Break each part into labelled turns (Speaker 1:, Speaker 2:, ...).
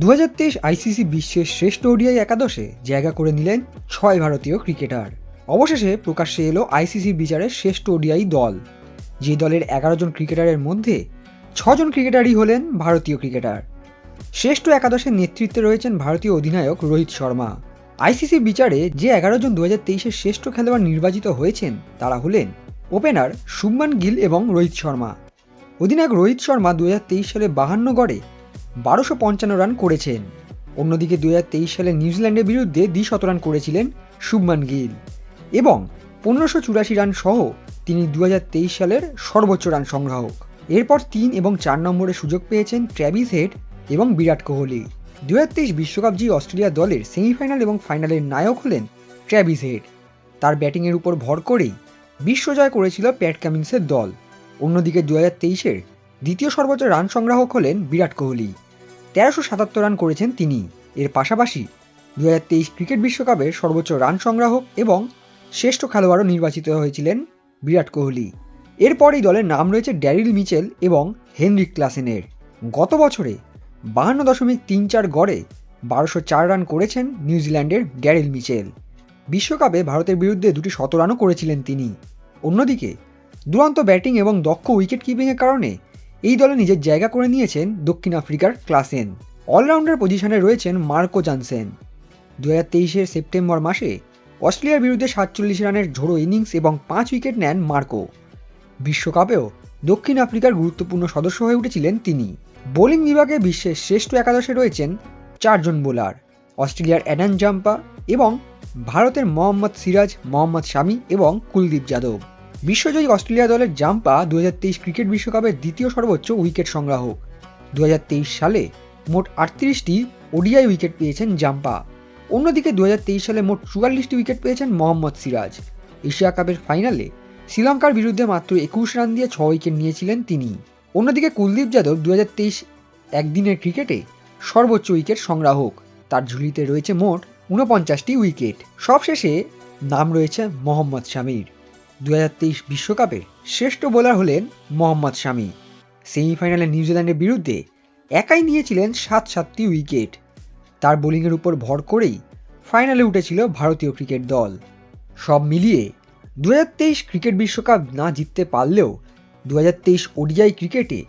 Speaker 1: দু হাজার তেইশ আইসিসি বিশ্বের শ্রেষ্ঠ ওডিআই একাদশে জায়গা করে নিলেন ছয় ভারতীয় ক্রিকেটার। অবশেষে প্রকাশ্যে এলো আইসিসির বিচারের শ্রেষ্ঠ ওডিআই দল। যে দলের এগারো জন ক্রিকেটারের মধ্যে ছজন ক্রিকেটারই হলেন ভারতীয় ক্রিকেটার। শ্রেষ্ঠ একাদশের নেতৃত্বে রয়েছেন ভারতীয় অধিনায়ক রোহিত শর্মা। আইসিসির বিচারে যে এগারো জন দু হাজার তেইশের শ্রেষ্ঠ খেলোয়াড় নির্বাচিত হয়েছেন, তারা হলেন ওপেনার শুভমান গিল এবং রোহিত শর্মা। অধিনায়ক রোহিত শর্মা দু হাজার তেইশ সালে বাহান্ন গড়ে বারোশো পঞ্চান্ন রান করেছেন। অন্যদিকে দুই হাজার তেইশ সালে নিউজিল্যান্ডের বিরুদ্ধে দ্বিশত রান করেছিলেন শুভমান গিল। এবং পনেরোশো চুরাশি রান সহ তিনি দু হাজার তেইশ সালের সর্বোচ্চ রান সংগ্রাহক। এরপর তিন এবং চার নম্বরে সুযোগ পেয়েছেন ট্র্যাভিস হেড এবং বিরাট কোহলি। দু বিশ্বকাপ জি অস্ট্রেলিয়া দলের সেমিফাইনাল এবং ফাইনালের নায়ক হলেন ট্র্যাভিস হেড। তার ব্যাটিংয়ের উপর ভর করেই বিশ্বজয় করেছিল প্যাট কামিন্সের দল। অন্যদিকে দু হাজার তেইশের দ্বিতীয় সর্বোচ্চ রান সংগ্রাহক হলেন বিরাট কোহলি। তেরোশো সাতাত্তর রান করেছেন তিনি। এর পাশাপাশি দু হাজার তেইশ ক্রিকেট বিশ্বকাপের সর্বোচ্চ রান সংগ্রাহক এবং শ্রেষ্ঠ খেলোয়াড়ও নির্বাচিত হয়েছিলেন বিরাট কোহলি। এরপরই দলের নাম রয়েছে ড্যারিল মিচেল এবং হেনরিক ক্লাসেনের। গত বছরে বাহান্ন দশমিক তিন চার গড়ে বারোশো চার রান করেছেন নিউজিল্যান্ডের ড্যারিল মিচেল। বিশ্বকাপে ভারতের বিরুদ্ধে দুটি শতরানও করেছিলেন তিনি। অন্যদিকে দুরন্ত ব্যাটিং এবং দক্ষ উইকেট কিপিংয়ের কারণে এই দলে নিজের জায়গা করে নিয়েছেন দক্ষিণ আফ্রিকার ক্লাসেন অলরাউন্ডার পজিশনে রয়েছেন মার্কো জানসেন। দু হাজার তেইশের সেপ্টেম্বর মাসে অস্ট্রেলিয়ার বিরুদ্ধে সাতচল্লিশ রানের ঝোড়ো ইনিংস এবং পাঁচ উইকেট নেন মার্কো। বিশ্বকাপেও দক্ষিণ আফ্রিকার গুরুত্বপূর্ণ সদস্য হয়ে উঠেছিলেন তিনি। বোলিং বিভাগে বিশ্বের শ্রেষ্ঠ একাদশে রয়েছেন চারজন বোলার, অস্ট্রেলিয়ার অ্যাডান জাম্পা এবং ভারতের মোহাম্মদ সিরাজ, মোহাম্মদ শামি এবং কুলদীপ যাদব। বিশ্বজয়ী অস্ট্রেলিয়া দলের জাম্পা দু হাজার তেইশ ক্রিকেট বিশ্বকাপের দ্বিতীয় সর্বোচ্চ উইকেট সংগ্রাহক। দুই হাজার তেইশ সালে মোট আটত্রিশটি ওডিআই উইকেট পেয়েছেন জাম্পা। অন্যদিকে দুহাজার তেইশ সালে মোট চুয়াল্লিশটি উইকেট পেয়েছেন মোহাম্মদ সিরাজ। এশিয়া কাপের ফাইনালে শ্রীলঙ্কার বিরুদ্ধে মাত্র একুশ রান দিয়ে ছ উইকেট নিয়েছিলেন তিনি। অন্যদিকে কুলদীপ যাদব দুই হাজার তেইশ একদিনের ক্রিকেটে সর্বোচ্চ উইকেট সংগ্রাহক। তার ঝুলিতে রয়েছে মোট ঊনপঞ্চাশটি উইকেট। সবশেষে নাম রয়েছে মোহাম্মদ শামির। দু বিশ্বকাপের শ্রেষ্ঠ বোলার হলেন মোহাম্মদ শামি। সেমিফাইনালে নিউজিল্যান্ডের বিরুদ্ধে একাই নিয়েছিলেন সাত সাতটি উইকেট। তার বোলিংয়ের উপর ভর করেই ফাইনালে উঠেছিল ভারতীয় ক্রিকেট দল। সব মিলিয়ে দুহাজার তেইশ ক্রিকেট বিশ্বকাপ না জিততে পারলেও দুহাজার তেইশ ওডিআই ক্রিকেটে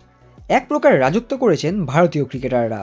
Speaker 1: এক প্রকার রাজত্ব করেছেন ভারতীয় ক্রিকেটাররা।